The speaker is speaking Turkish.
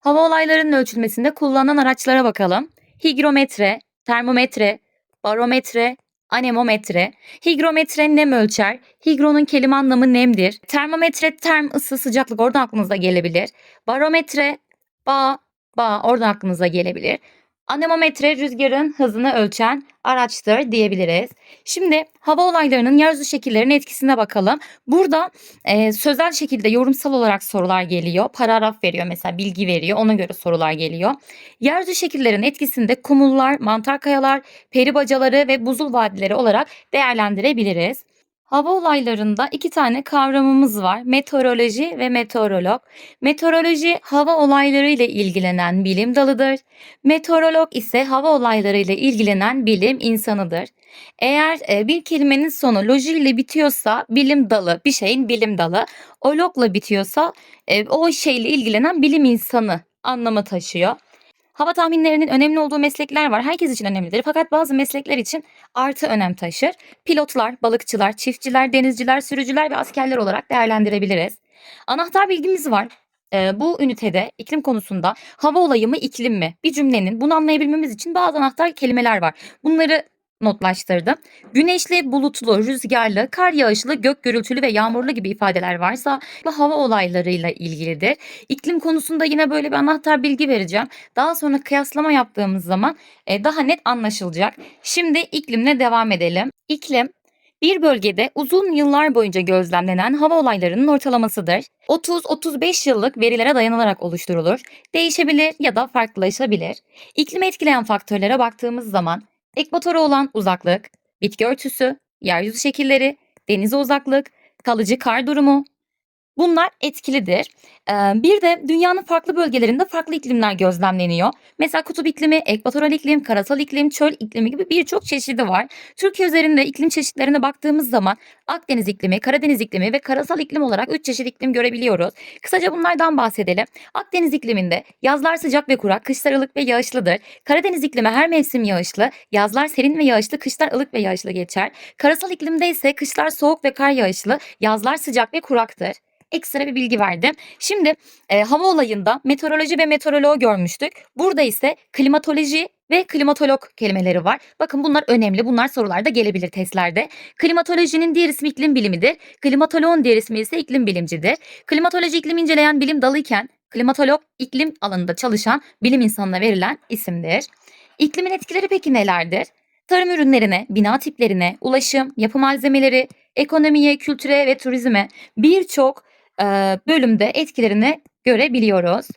Hava olaylarının ölçülmesinde kullanılan araçlara bakalım. Higrometre, termometre, barometre, anemometre. Higrometre nem ölçer. Higronun kelime anlamı nemdir. Termometre term ısı sıcaklık oradan aklınıza gelebilir. Barometre ba ba oradan aklınıza gelebilir. Anemometre rüzgarın hızını ölçen araçtır diyebiliriz. Şimdi hava olaylarının yeryüzü şekillerinin etkisine bakalım. Burada e, sözel şekilde yorumsal olarak sorular geliyor. Paragraf veriyor mesela bilgi veriyor. Ona göre sorular geliyor. Yeryüzü şekillerinin etkisinde kumullar, mantar kayalar, peri bacaları ve buzul vadileri olarak değerlendirebiliriz. Hava olaylarında iki tane kavramımız var. Meteoroloji ve meteorolog. Meteoroloji hava olayları ile ilgilenen bilim dalıdır. Meteorolog ise hava olayları ile ilgilenen bilim insanıdır. Eğer e, bir kelimenin sonu loji ile bitiyorsa bilim dalı, bir şeyin bilim dalı. Ologla bitiyorsa e, o şeyle ilgilenen bilim insanı anlamı taşıyor. Hava tahminlerinin önemli olduğu meslekler var. Herkes için önemlidir. Fakat bazı meslekler için artı önem taşır. Pilotlar, balıkçılar, çiftçiler, denizciler, sürücüler ve askerler olarak değerlendirebiliriz. Anahtar bilgimiz var. Ee, bu ünitede iklim konusunda hava olayı mı iklim mi? Bir cümlenin bunu anlayabilmemiz için bazı anahtar kelimeler var. Bunları notlaştırdım. Güneşli, bulutlu, rüzgarlı, kar yağışlı, gök gürültülü ve yağmurlu gibi ifadeler varsa bu hava olaylarıyla ilgilidir. İklim konusunda yine böyle bir anahtar bilgi vereceğim. Daha sonra kıyaslama yaptığımız zaman e, daha net anlaşılacak. Şimdi iklimle devam edelim. İklim bir bölgede uzun yıllar boyunca gözlemlenen hava olaylarının ortalamasıdır. 30-35 yıllık verilere dayanılarak oluşturulur. Değişebilir ya da farklılaşabilir. İklimi etkileyen faktörlere baktığımız zaman ekvatora olan uzaklık, bitki örtüsü, yeryüzü şekilleri, denize uzaklık, kalıcı kar durumu, Bunlar etkilidir. Bir de dünyanın farklı bölgelerinde farklı iklimler gözlemleniyor. Mesela kutup iklimi, ekvatoral iklim, karasal iklim, çöl iklimi gibi birçok çeşidi var. Türkiye üzerinde iklim çeşitlerine baktığımız zaman Akdeniz iklimi, Karadeniz iklimi ve karasal iklim olarak 3 çeşit iklim görebiliyoruz. Kısaca bunlardan bahsedelim. Akdeniz ikliminde yazlar sıcak ve kurak, kışlar ılık ve yağışlıdır. Karadeniz iklimi her mevsim yağışlı, yazlar serin ve yağışlı, kışlar ılık ve yağışlı geçer. Karasal iklimde ise kışlar soğuk ve kar yağışlı, yazlar sıcak ve kuraktır ekstra bir bilgi verdim. Şimdi e, hava olayında meteoroloji ve meteoroloğu görmüştük. Burada ise klimatoloji ve klimatolog kelimeleri var. Bakın bunlar önemli. Bunlar sorularda gelebilir testlerde. Klimatolojinin diğer ismi iklim bilimidir. Klimatoloğun diğer ismi ise iklim bilimcidir. Klimatoloji iklim inceleyen bilim dalı iken klimatolog iklim alanında çalışan bilim insanına verilen isimdir. İklimin etkileri peki nelerdir? Tarım ürünlerine, bina tiplerine, ulaşım, yapı malzemeleri, ekonomiye, kültüre ve turizme birçok bölümde etkilerini görebiliyoruz.